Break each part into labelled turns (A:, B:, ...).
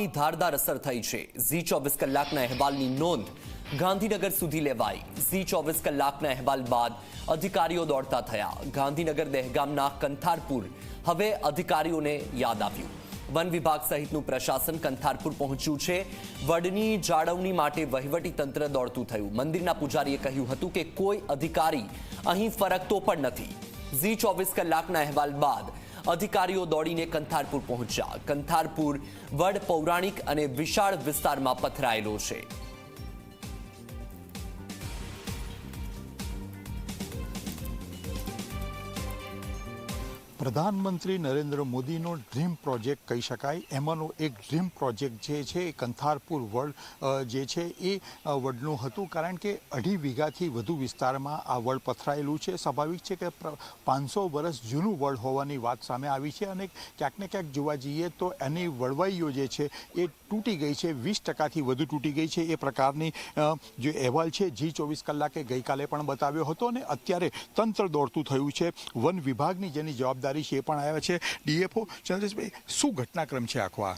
A: ની ધારદાર અસર થઈ છે. ઝી ચોવીસ કલાકના અહેવાલની નોંધ ગાંધીનગર સુધી લેવાઈ. ઝી ચોવીસ કલાકના અહેવાલ બાદ અધિકારીઓ દોડતા થયા. ગાંધીનગર, દહેગામના કંથારપુર. હવે અધિકારીઓને યાદ આવ્યું. વન વિભાગ સહિતનું પ્રશાસન કંથારપુર પહોંચ્યું છે. વડની જાળવણી માટે વહીવટી તંત્ર દોડતું થયું. મંદિરના પૂજારીએ કહ્યું હતું કે કોઈ અધિકારી અહીં ફરકતો પણ નથી. ઝી ચોવીસ કલાકના અહેવાલ બાદ અધિકારીઓ દોડીને કંથારપુર પહોંચ્યા. કંથારપુર વડ પૌરાણિક અને વિશાળ વિસ્તારમાં પથરાયેલો છે.
B: પ્રધાનમંત્રી નરેન્દ્ર મોદીનો ડ્રીમ પ્રોજેક્ટ કહી શકાય. એમાંનો એક ડ્રીમ પ્રોજેક્ટ જે છે, એ કંથારપુર વર્લ્ડ જે છે, એ વડનું હતું. કારણ કે અઢી વીઘાથી વધુ વિસ્તારમાં આ વડ પથરાયેલું છે. સ્વાભાવિક છે કે પાંચસો વર્ષ જૂનું વડ હોવાની વાત સામે આવી છે અને ક્યાંક ને ક્યાંક જોવા જઈએ તો એની વળવાઈઓ જે છે, એ તૂટી ગઈ છે. વીસ ટકાથી વધુ તૂટી ગઈ છે. એ પ્રકારની જે અહેવાલ છે, જી ચોવીસ કલાકે ગઈકાલે પણ બતાવ્યો હતો અને અત્યારે તંત્ર દોડતું થયું છે. વન વિભાગની જેની જવાબદારી એ પણ આવ્યા છે. ડીએફઓ ચંદ્રેશભાઈ શું ઘટનાક્રમ છે આખો આ?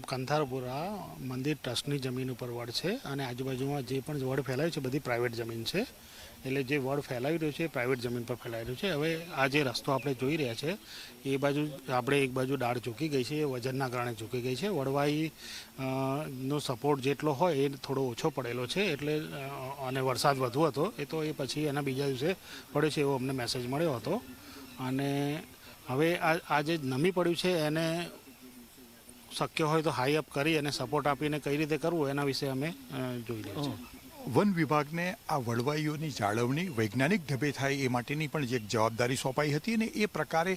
C: કંથારપુરા મંદિર ટ્રસ્ટની જમીન ઉપર વડ છે અને આજુબાજુમાં જે પણ વડ ફેલાયું છે, બધી પ્રાઇવેટ જમીન છે. એટલે જે વડ ફેલાવી રહ્યું છે, એ પ્રાઇવેટ જમીન પર ફેલાઈ રહ્યું છે. હવે આ જે રસ્તો આપણે જોઈ રહ્યા છે, એ બાજુ આપણે એક બાજુ ડાળ ઝૂકી ગઈ છે, એ વજનના કારણે ઝૂકી ગઈ છે. વડવાઈ નો સપોર્ટ જેટલો હોય, એ થોડો ઓછો પડેલો છે. એટલે અને વરસાદ વધુ હતો, એ તો એ પછી એના બીજા દિવસે પડ્યો છે એવો અમને મેસેજ મળ્યો હતો. અને હવે આ જે નમી પડ્યું છે, એને શક્ય હોય તો હાઈ અપ કરી અને સપોર્ટ આપીને કઈ રીતે કરવું એના વિશે અમે જોઈ લઈએ
B: વન વિભાગને આ વડવાઈઓની જાળવણી વૈજ્ઞાનિક ઢબે થાય એ માટેની પણ જે એક જવાબદારી સોંપાઈ હતી અને એ પ્રકારે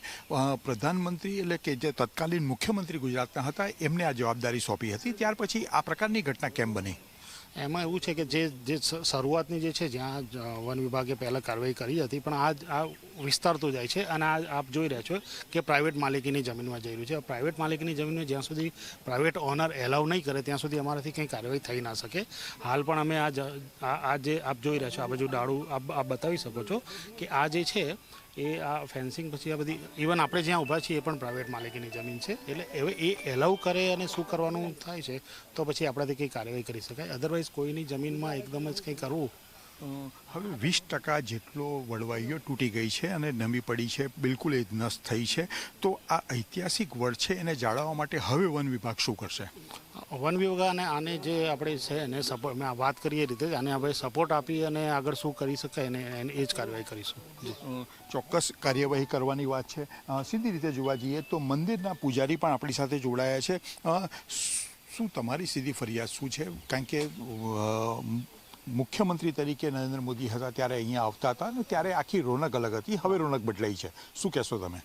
B: પ્રધાનમંત્રી એટલે કે જે તત્કાલીન મુખ્યમંત્રી ગુજરાતના હતા એમને આ જવાબદારી સોંપી હતી. ત્યાર પછી આ પ્રકારની ઘટના કેમ બની?
C: એમાં એવું છે કે જે જે શરૂઆતની જે છે, જ્યાં વન વિભાગે પહેલાં કાર્યવાહી કરી હતી, પણ આ આ વિસ્તારતો જાય છે અને આ આપ જોઈ રહ્યા છો કે પ્રાઇવેટ માલિકીની જમીનમાં જઈ રહ્યું છે. પ્રાઇવેટ માલિકીની જમીનમાં જ્યાં સુધી પ્રાઇવેટ ઓનર એલાઉ નહીં કરે, ત્યાં સુધી અમારાથી કંઈ કાર્યવાહી થઈ ના શકે. હાલ પણ અમે આ આ જે આપ જોઈ રહ્યા છો, આ બાજુ ડાળું આપ બતાવી શકો છો કે આ જે છે એ આ ફેન્સિંગ પછી આ બધી ઇવન આપણે જ્યાં ઊભા છીએ એ પણ પ્રાઇવેટ માલિકીની જમીન છે. એટલે હવે એ એલાઉ કરે અને શું કરવાનું થાય છે, તો પછી આપણાથી કંઈ કાર્યવાહી કરી શકાય. અધરવાઇઝ કોઈની જમીનમાં એકદમ જ કંઈ કરવું
B: હવે વીસ ટકા જેટલો વળવાઈઓ તૂટી ગઈ છે અને નમી પડી છે બિલકુલ એ નષ્ટ થઈ છે. તો આ ઐતિહાસિક વડ છે એને જાળવવા માટે હવે વન વિભાગ શું કરશે?
C: વન વિભાગ અને આને જે આપણે છે એને સપોર્ટ મેં વાત કરી એ રીતે આને હવે સપોર્ટ આપી અને આગળ શું કરી શકાય એને એને એ જ કાર્યવાહી કરીશું.
B: ચોક્કસ કાર્યવાહી કરવાની વાત છે. સીધી રીતે જોવા જઈએ તો મંદિરના પૂજારી પણ આપણી સાથે જોડાયા છે. શું તમારી સીધી ફરિયાદ શું છે? કારણ કે મુખ્યમંત્રી તરીકે નરેન્દ્ર મોદી હતા ત્યારે અહીંયા આવતા હતા અને ત્યારે આખી રોનક અલગ હતી. હવે રોનક બદલાઈ છે. શું કહેશો તમે?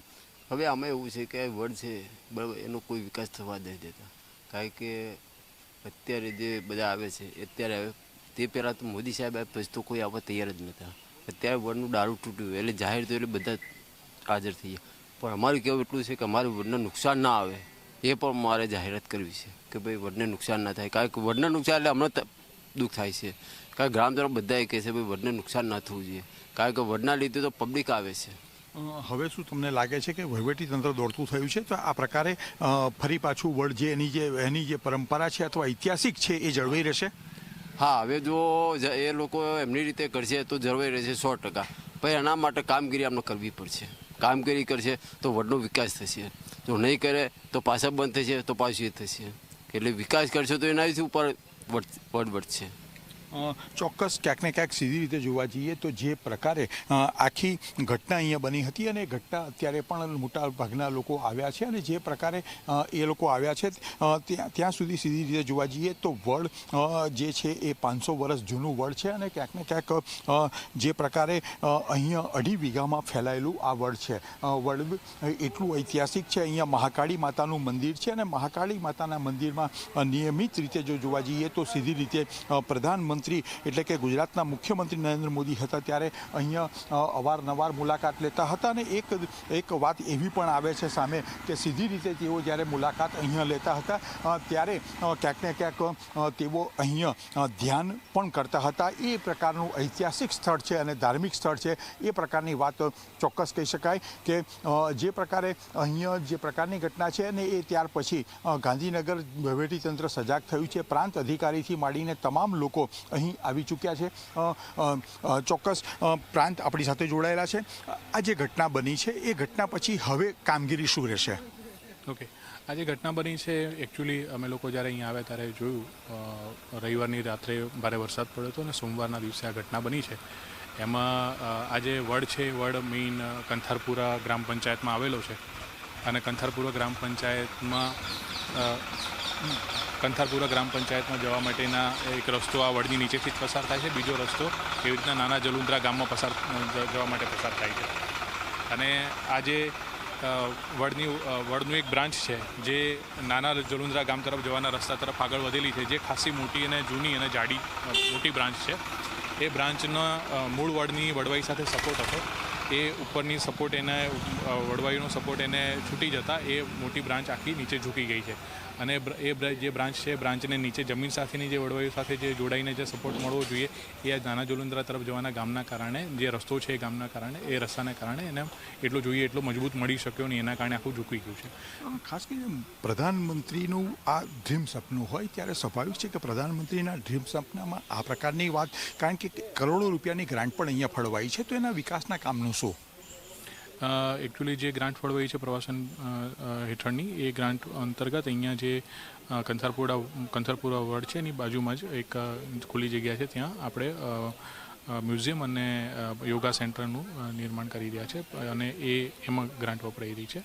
D: હવે આમાં એવું છે કે વડ છે, બરાબર, એનો કોઈ વિકાસ થવા નથી દેતા કારણ કે અત્યારે જે બધા આવે છે, અત્યારે આવે તે પહેલાં તો મોદી સાહેબ આવ્યા પછી તો કોઈ આવવા તૈયાર જ નહોતા. અત્યારે વડનું દારૂ તૂટ્યું એટલે જાહેર તો એટલે બધા હાજર થઈ ગયા. પણ અમારું કહેવું એટલું છે કે અમારે વડને નુકસાન ના આવે. એ પણ મારે જાહેરાત કરવી છે કે ભાઈ વડને નુકસાન ના થાય. કારણ કે વડને નુકસાન એટલે ત- દુઃખ થાય છે. કારણ કે ગ્રામજનો બધા કહે છે ભાઈ વડને નુકસાન ના થવું જોઈએ. કારણ કે વડના લીધે તો પબ્લિક આવે છે.
B: હવે શું તમને લાગે છે કે વહીવટીતંત્ર દોડતું થયું છે? તો આ પ્રકારે ફરી પાછું વડ જે એની જે એની જે પરંપરા છે અથવા ઐતિહાસિક છે એ જળવાઈ રહેશે?
D: હા હવે જો એ લોકો એમની રીતે કરશે તો જળવાઈ રહેશે સો ટકા. પણ એના માટે કામગીરી આપણે કરવી પડશે. કામગીરી કરશે તો વડનો વિકાસ થશે. જો નહીં કરે તો પાછા બંધ થશે તો પાછું એ થશે. એટલે વિકાસ કરશે તો એના ઉપર વડ વધશે.
B: ચોક્કસ ક્યાંક ને ક્યાંક સીધી રીતે જોવા જઈએ તો જે પ્રકારે આખી ઘટના અહીંયા બની હતી અને ઘટના અત્યારે પણ મોટા ભાગના લોકો આવ્યા છે અને જે પ્રકારે એ લોકો આવ્યા છે ત્યાં સુધી સીધી રીતે જોવા જઈએ તો વડ જે છે એ પાંચસો વર્ષ જૂનું વડ છે અને ક્યાંક ને ક્યાંક જે પ્રકારે અહીંયા અઢી વીઘામાં ફેલાયેલું આ વડ છે. વડ એટલું ઐતિહાસિક છે. અહીંયા મહાકાળી માતાનું મંદિર છે અને મહાકાળી માતાના મંદિરમાં નિયમિત રીતે જો જોવા જઈએ તો સીધી રીતે પ્રધાનમંત્રી પ્રધાનમંત્રી એટલે કે ગુજરાતના મુખ્યમંત્રી નરેન્દ્ર મોદી હતા ત્યારે અહીંયા અવારનવાર મુલાકાત લેતા હતા અને એક એક વાત એવી પણ આવે છે સામે કે સીધી રીતે તેઓ જ્યારે મુલાકાત અહીંયા લેતા હતા ત્યારે ક્યાંક ને ક્યાંક તેઓ અહીંયા ધ્યાન પણ કરતા હતા. એ પ્રકારનું ઐતિહાસિક સ્થળ છે અને ધાર્મિક સ્થળ છે. એ પ્રકારની વાત ચોક્કસ કહી શકાય કે જે પ્રકારે અહીંયા જે પ્રકારની ઘટના છે અને એ ત્યાર પછી ગાંધીનગર વહીવટીતંત્ર સજાગ થયું છે. પ્રાંત અધિકારીથી માંડીને તમામ લોકો અહીં આવી ચૂક્યા છે. ચોક્કસ પ્રાંત આપણી સાથે જોડાયેલા છે. આ જે ઘટના બની છે, એ ઘટના પછી હવે કામગીરી શું રહેશે?
E: ઓકે. આ જે ઘટના બની છે એકચ્યુઅલી અમે લોકો જ્યારે અહીંયા આવ્યા ત્યારે જોયું રવિવારની રાત્રે ભારે વરસાદ પડ્યો હતો અને સોમવારના દિવસે આ ઘટના બની છે. એમાં આજે વડ છે વડ મેઇન કંથારપુરા ગ્રામ પંચાયતમાં આવેલો છે. અને કંથારપુરા ગ્રામ પંચાયતમાં કંથારપુરા ગ્રામ પંચાયતમાં જવા માટેના એક રસ્તો આ વડની નીચેથી જ પસાર થાય છે. બીજો રસ્તો એવી રીતના નાના જલુંદ્રા ગામમાં પસાર જવા માટે પસાર થાય છે. અને આજે વડની વડનું એક બ્રાન્ચ છે, જે નાના જલુંદ્રા ગામ તરફ જવાના રસ્તા તરફ આગળ વધેલી છે, જે ખાસી મોટી અને જૂની અને જાડી મોટી બ્રાન્ચ છે. એ બ્રાન્ચના મૂળ વડની વડવાઈ સાથે સપોર્ટ હતો. એ ઉપરની સપોર્ટ એને વડવાઈનો સપોર્ટ એને છૂટી જતા એ મોટી બ્રાન્ચ આખી નીચે ઝૂકી ગઈ છે. અને એ જે બ્રાન્ચ છે, બ્રાન્ચને નીચે જમીન સાથેની જે વડવાઈઓ સાથે જે જોડાઈને જે સપોર્ટ મળવો જોઈએ, એ આ નાના જોલુંદ્રા તરફ જવાના ગામના કારણે, જે રસ્તો છે એ ગામના કારણે, એ રસ્તાના કારણે એને એટલો જોઈએ, એટલો મજબૂત મળી શક્યો નહીં, એના કારણે આખું ઝૂકી ગયું છે.
B: ખાસ કરીને પ્રધાનમંત્રીનું આ ડ્રીમ સપનું હોય ત્યારે સ્વાભાવિક છે કે પ્રધાનમંત્રીના ડ્રીમ સપનામાં આ પ્રકારની વાત, કારણ કે કરોડો રૂપિયાની ગ્રાન્ટ પણ અહીંયા ફળવાઈ છે, તો એના વિકાસના કામનું શું?
E: એકચ્યુઅલી જે ગ્રાન્ટ ફળવાઈ છે પ્રવાસન હેઠળની, એ ગ્રાન્ટ અંતર્ગત અહીંયા જે કંથારપુરા કંથારપુરા વડ છે, એની બાજુમાં જ એક ખુલ્લી જગ્યા છે, ત્યાં આપણે મ્યુઝિયમ અને યોગા સેન્ટરનું નિર્માણ કરી રહ્યા છે, અને એ, એમાં ગ્રાન્ટ વપરાઈ રહી છે.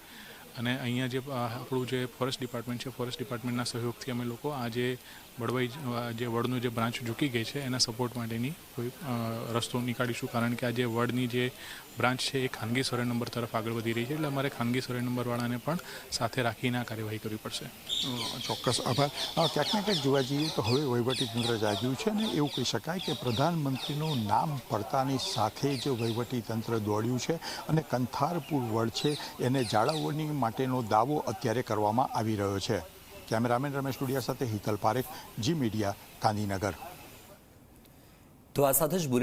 E: અને અહીંયા જે આપણું જે ફોરેસ્ટ ડિપાર્ટમેન્ટ છે ફોરેસ્ટ ડિપાર્ટમેન્ટના સહયોગથી અમે લોકો આ જે વડવાઈ જે વડનું જે બ્રાન્ચ ઝૂકી ગઈ છે, એના સપોર્ટ માટેની કોઈ રસ્તો નીકાળીશું. કારણ કે આ જે વડની જે બ્રાન્ચ છે, એ ખાનગી સર્વે નંબર તરફ આગળ વધી રહી છે. એટલે અમારે ખાનગી સર્વે નંબરવાળાને પણ સાથે રાખીને આ કાર્યવાહી કરવી પડશે.
B: ચોક્કસ. આભાર. ક્યાંક ને ક્યાંક જોવા જઈએ તો હવે વહીવટીતંત્ર જાગ્યું છે અને એવું કહી શકાય કે પ્રધાનમંત્રીનું નામ પડતાની સાથે જ વહીવટીતંત્ર દોડ્યું છે અને કંથારપુર વડ છે, એને જાળવણી માટેનો દાવો અત્યારે કરવામાં આવી રહ્યો છે. કેમેરામેન રમેશ ટુડિયા સાથે હિતલ પારેખ જી મીડિયા ગાંધીનગર.
A: તો આ સાથે જ